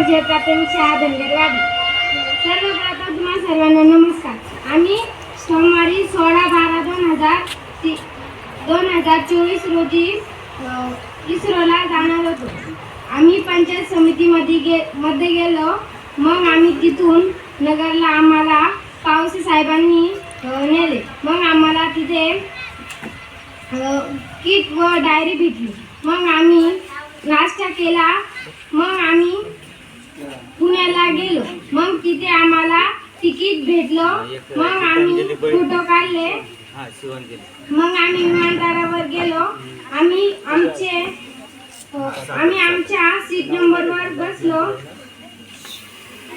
विजय प्राथमिक शाळा धनगरवाडी सर्वप्रथम तुम्हा सर्वांना नमस्कार. आम्ही सोमवारी सोळा बारा दोन हजार ती दोन हजार चोवीस रोजी इस्रोला जाणार होतो. आम्ही पंचायत समितीमध्ये गे मध्ये गेलो. मग आम्ही तिथून नगरला आम्हाला पावसे साहेबांनी नेले. मग आम्हाला तिथे किट व डायरी भेटली. मग आम्ही नाश्ता केला. मग आम्ही पुण्याला गेलो. मग तिथे आम्हाला तिकीट भेटलं. मग आम्ही फोटो काढले. मग आम्ही विमानतळावर गेलो. आम्ही आमचे आम्ही आमच्या सीट नंबरवर बसलो.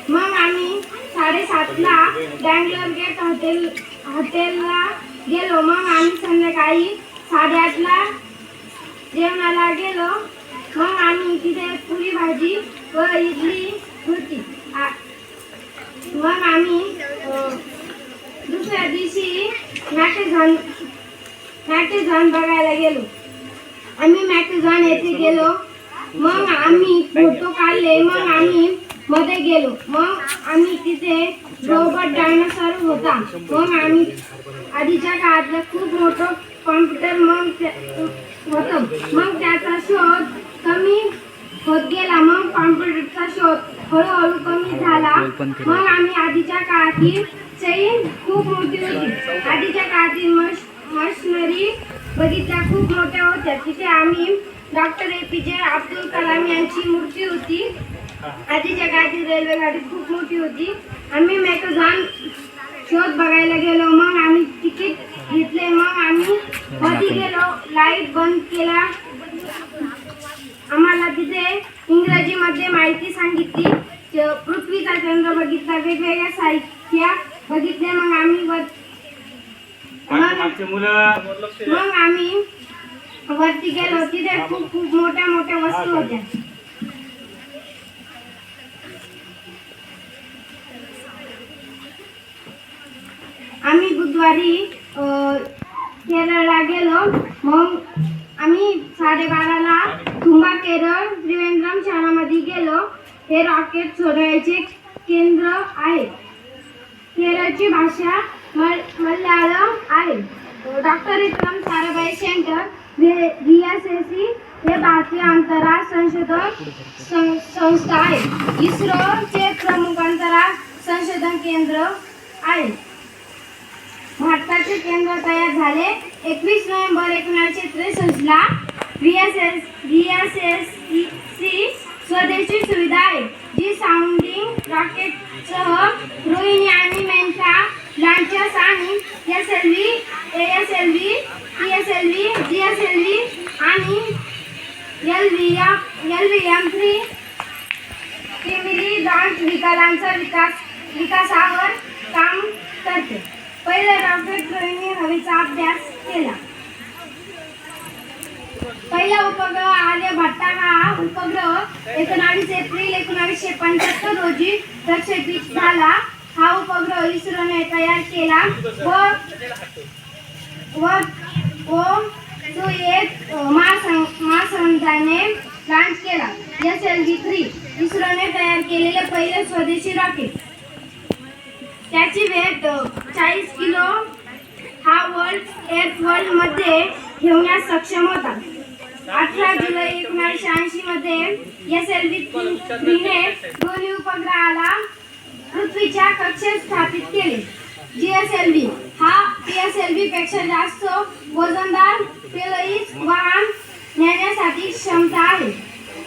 मग आम्ही साडेसातला बँगलोर गेट हॉटेल हॉटेलला गेलो. मग आम्ही संध्याकाळी साडेआठला जेवणाला गेलो. मग आम्ही तिथे पुरी भाजी व इडली होती मग आम्ही दुसऱ्या दिवशी मॅकेझॉन मॅटेझॉन बघायला गेलो. आम्ही मॅकेझॉन येथे गेलो. मग आम्ही फोटो काढले. मग आम्ही मध्ये गेलो. मग आम्ही तिथे रोबोट डायनासॉर होता. मग आम्ही आधीच्या काळातलं खूप मोठं कॉम्प्युटर मग ते- होतं. मग त्याचा शोध कमी होत गेला. मग कॉम्प्युटरचा शोध हळूहळू कमी झाला. मग आम्ही आधीच्या काळातील चैन खूप मोठी होती. आधीच्या काळातील मश मशिनरी बघितल्या खूप मोठ्या होत्या. तिथे आम्ही डॉक्टर ए पी जे अब्दुल कलाम यांची मूर्ती होती. आधीच्या काळातील रेल्वे गाडी खूप मोठी होती. आम्ही मॅकेझॉन शोध बघायला गेलो. मग आम्ही तिकीट घेतले. मग आम्ही मध्ये गेलो. लाइट बंद केला. आम्हाला तिथे इंग्रजीमध्ये माहिती सांगितली. पृथ्वीचा चंद्र बघितला वेगवेगळ्या साहित्या बघितले. मग आम्ही मग आम्ही वरती गेलो. तिथे खूप खूप मोठ्या मोठ्या वस्तू होत्या. आम्ही बुधवारी केरळला गेलो मग आम्ही साडेबाराला केरळ त्रिवेंद्रम शहरामध्ये गेलो हे रॉकेट सोडवायचे केंद्र आहे. केरळची भाषा मल- मल्याळम आहे. डॉक्टर विक्रम साराभाई सेंटर सी हे भारतीय अंतराळ संशोधन सं- संस्था आहे. इस्रोचे प्रमुख अंतराळ संशोधन केंद्र आहे. भारताचे केंद्र तयार झाले एकवीस नोव्हेंबर एकोणीसशे त्रेसष्टला V S S S S C स्वदेशी सुविधा आहे जी साऊंडिंग रॉकेटसह रोहिणी आणि मेंटा लॉन्चर्स आणि S L V S L V T S L V G S L V आणि L V M L V M three family launch विकारांचा विकास विकासावर काम करते पहिले रॉकेट रोहिणी हवेचा अभ्यास केला उपग्रह आर्य भट्टा हा उपग्रह एकोणावीस एप्रिल एकोणावीसशे पंच्याहत्तर रोजी प्रक्षेपित झाला. हा उपग्रह इस्रोने तयार केला. व व तो एक महासं- महासंघाने लॉन्च केला. एस एल जी थ्री इस्रोने तयार केलेले पहिले स्वदेशी रॉकेट त्याची वेट चाळीस किलो. हा वर्ल्ड एअर वर्ल्डमध्ये ठेवण्यास सक्षम होता. अठरा जुलै एकोणीसशे ऐंशी मध्ये एस एल व्हीने थ्रीने दोन्ही उपग्रहाला पृथ्वीच्या कक्षेत स्थापित केले. जी एस एल व्ही हा पी एस एलपेक्षा जास्त वजनदार पेलईस वाहन नेण्यासाठी क्षमता आहे.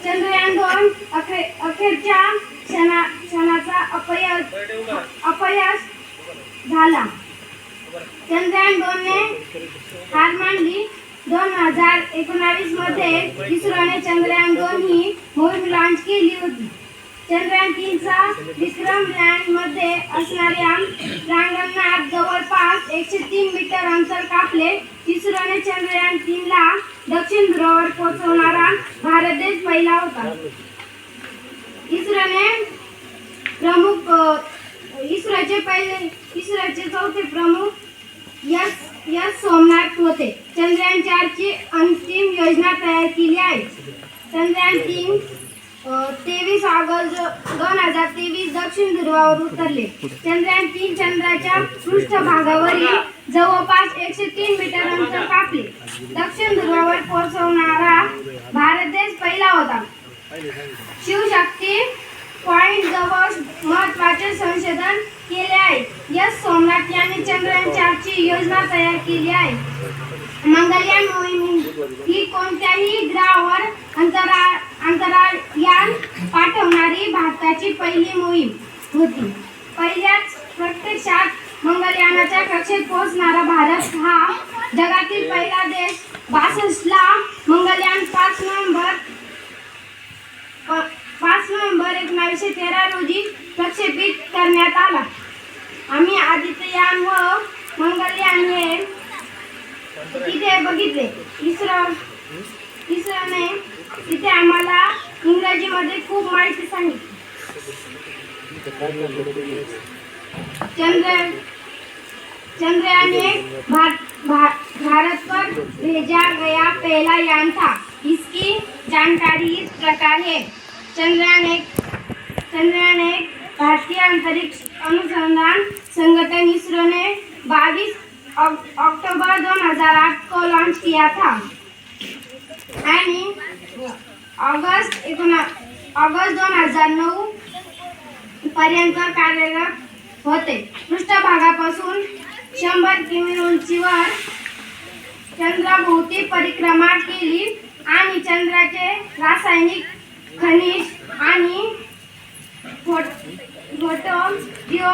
चंद्रयान दोन अखेरच्या क्षणा क्षणाचा अपयश अपयश झाला. चंद्रयान दोनने हार मांडली दोन हजार एकोणावीसमध्ये इस्रोने चंद्रयान दोन ही मोहीम लॉन्च केली होती. चंद्रयान तीनचा विक्रम लँडमध्ये असणाऱ्या प्रांगणात जवळपास एकशे तीन मीटर अंतर कापले. इस्रोने चंद्रयान तीनला दक्षिण ध्रुवावर पोहोचवणारा भारत देश पहिला होता. इस्रोने प्रमुख इस्रोचे पहिले इस्रोचे चौथे प्रमुख यस यस सोमनाथ होते. चंद्रयान चारची अंतिम योजना तयार केली आहे. चंद्रयान तीन तेवीस ऑगस्ट दोन हजार तेवीस दक्षिण ध्रुवावर उतरले. चंद्रयान तीन चंद्राच्या पृष्ठभागावरील जवळपास एकशे तीन मीटर अंतर कापले. दक्षिण ध्रुवावर पोहोचवणारा भारत देश पहिला होता. शिवशक्ती पॉइंट जवळ महत्त्वाचे संशोधन केले आहे. यस सोमनाथ यांनी चंद्र चारची योजना तयार केली आहे. मंगलयान मोहीम ही कोणत्याही ग्रहावर अंतराळ अंतराळयान पाठवणारी भारताची पहिली मोहीम होती. पहिल्याच प्रत्यक्षात मंगलयानाच्या कक्षेत पोहोचणारा भारत हा जगातील पहिला देश. बासष्टला मंगलयान पाच नोव्हेंबर पाच नोव्हेंबर एकोणावीसशे तेरा रोजी प्रक्षेपित करण्यात आला. आम्ही आदित्ययान व मंगलयान हे इथे बघितले. इस्रो इस्रोने इथे आम्हाला इंग्रजीमध्ये खूप माहिती सांगितली. चंद्र चंद्रयान एक भा, भारत पर भेजा गया पहला यान था. इसकी जानकारी इस प्रकार है. चंद्रयान एक चंद्रयान एक भारतीय अंतरिक्ष अनुसंधान संगठन इसरो ने बाईस अक्टूबर 2008 को लॉन्च किया था. आणि ऑगस्ट एकोण ऑगस्ट दोन हजार नऊ पर्यंत कार्यरत होते. पृष्ठभागापासून शंभर किमी उंचीवर चंद्राभोवती परिक्रमा केली आणि चंद्राचे रासायनिक खनिज आणि फोटो फोटो जिओ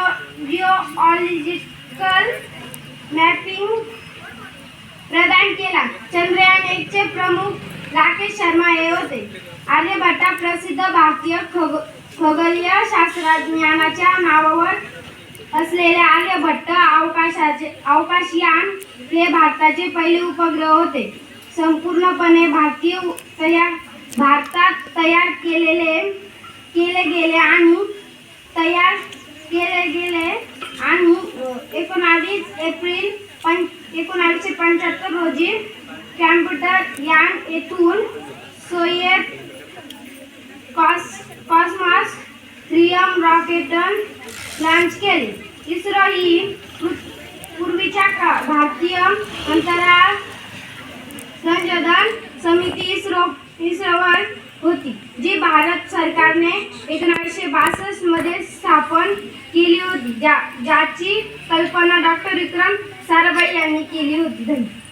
कल मॅपिंग प्रदान केला. चंद्रयान एक चे प्रमुख राकेश शर्मा हे होते. आर्यभट्टा प्रसिद्ध भारतीय खग खगोलीय शास्त्रज्ञानाच्या नावावर असलेले आर्यभट्ट अवकाशाचे अवकाशयान हे भारताचे पहिले उपग्रह होते. संपूर्णपणे भारतीय तयार भारतात तयार केलेले केले गेले आणि तयार केले गेले आणि एकोणावीस एप्रिल पं एकोणावीसशे पंच्याहत्तर रोजी कॅम्प्युटर यान येथून सोयेत कॉस कॉस्मॉस थ्रियम रॉकेटन लॉन्च केले. इस्रो ही पूर्वीच्या का भारतीय अंतराळ समिती इस्रो इस्रोवर होती. जी भारत सरकारने एकोणीसशे बासष्टमध्ये स्थापन केली होती. ज्या ज्याची कल्पना डॉक्टर विक्रम साराभाई यांनी केली होती. धन्यवाद.